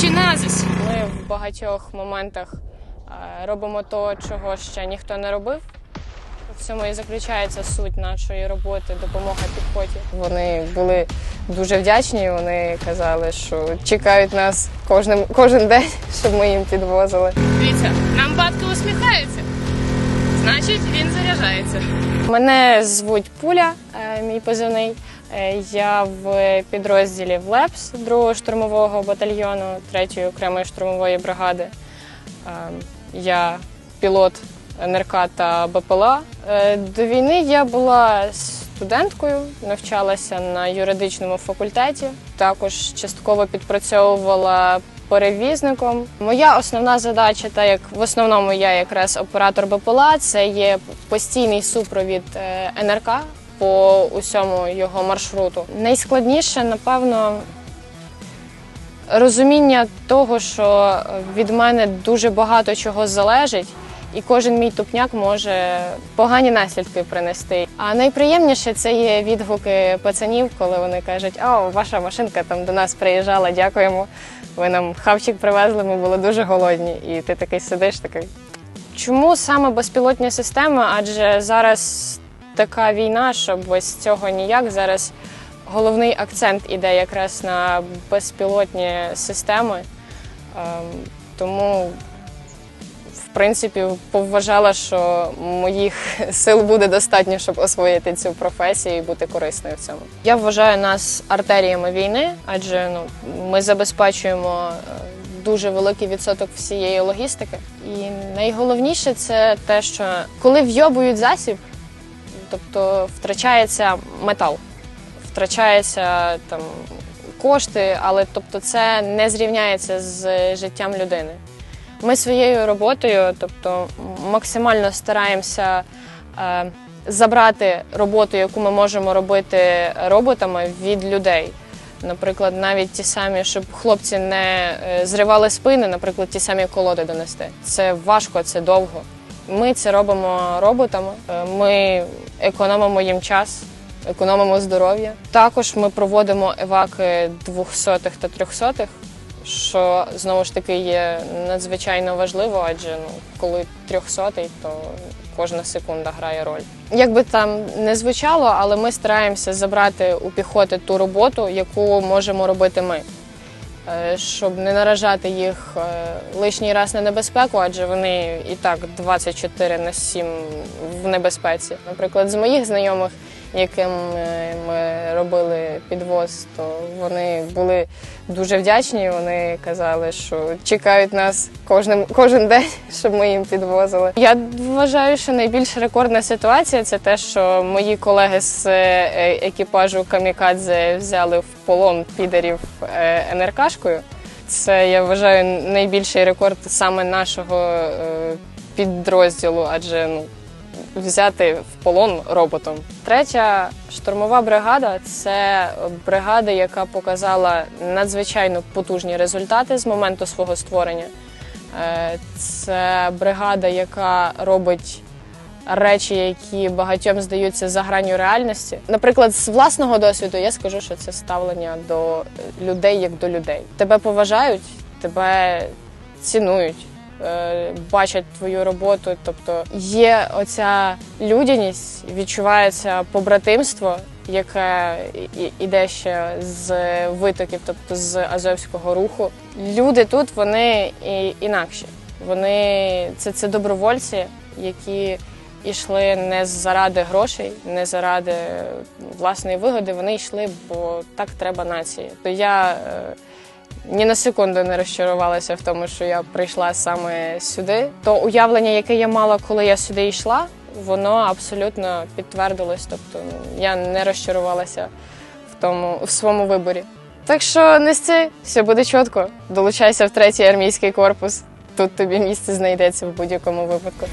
Чи назис? Ми в багатьох моментах е, робимо то, чого ще ніхто не робив. В цьому і заключається суть нашої роботи, допомога піхоті. Вони були дуже вдячні. Вони казали, що чекають нас кожним кожен день, щоб ми їм підвозили. Дивіться, нам батько усміхається. Значить, він заряджається. Мене звуть Пуля, е, мій позивний. Е, Я в підрозділі ВЛЕПС 2-го штурмового батальйону 3-ї окремої штурмової бригади. Е, Я пілот НРК та БПЛА. Е, До війни я була студенткою, навчалася на юридичному факультеті. Також частково підпрацьовувала перевізником. Моя основна задача, та як в основному я якраз оператор БПЛА, це є постійний супровід НРК по усьому його маршруту. Найскладніше, напевно, розуміння того, що від мене дуже багато чого залежить. І кожен мій тупняк може погані наслідки принести. А найприємніше це є відгуки пацанів, коли вони кажуть: а ваша машинка там до нас приїжджала, дякуємо. Ви нам хавчик привезли, ми були дуже голодні. І ти такий сидиш, такий. Чому саме безпілотні системи? Адже зараз така війна, що без цього ніяк. Зараз головний акцент іде якраз на безпілотні системи. Ем, Тому в принципі, повважала, що моїх сил буде достатньо, щоб освоїти цю професію і бути корисною в цьому. Я вважаю нас артеріями війни, адже ну ми забезпечуємо е, дуже великий відсоток всієї логістики. І найголовніше це те, що коли вйобують засіб, тобто втрачається метал, втрачається там кошти, але тобто це не зрівняється з життям людини. Ми своєю роботою, тобто максимально стараємося е, забрати роботу, яку ми можемо робити роботами від людей. Наприклад, навіть ті самі, щоб хлопці не е, зривали спини, наприклад, ті самі колоди донести. Це важко, це довго. Ми це робимо роботами. Е, Ми економимо їм час, економимо здоров'я. Також ми проводимо еваки 200-х та 300-х, що знову ж таки є надзвичайно важливо, адже ну, коли 300-й, то кожна секунда грає роль. Як би там не звучало, але ми стараємося забрати у піхоти ту роботу, яку можемо робити ми. Е, Щоб не наражати їх е, лишній раз на небезпеку, адже вони і так 24 на 7 в небезпеці. Наприклад, з моїх знайомих, яким е, ми робили підвоз, то вони були дуже вдячні. Вони казали, що чекають нас кожним кожен день, щоб ми їм підвозили. Я вважаю, що найбільш рекордна ситуація це те, що мої колеги з е, екіпажу Камікадзе взяли в полон підерів е, НРКшкою. Це я вважаю найбільший рекорд саме нашого е, підрозділу, адже ну взяти в полон роботом. Третя штурмова бригада це бригада, яка показала надзвичайно потужні результати з моменту свого створення. Е, Це бригада, яка робить речі, які багатьом здаються за гранню реальності. Наприклад, з власного досвіду я скажу, що це ставлення до людей як до людей. Тебе поважають, тебе цінують бачать твою роботу. Тобто є оця людяність, відчувається побратимство, яке іде ще з витоків, тобто з азовського руху. Люди тут вони і, інакші. Вони це, це добровольці, які йшли не заради грошей, не заради власної вигоди. Вони йшли, бо так треба нації. То я е, ні на секунду не розчарувалася в тому, що я прийшла саме сюди. То уявлення, яке я мала, коли я сюди йшла, воно абсолютно підтвердилось. Тобто ну, я не розчарувалася в тому в своєму виборі. Так що нести, все буде чітко. Долучайся в третій армійський корпус. Тут тобі місце знайдеться в будь-якому випадку.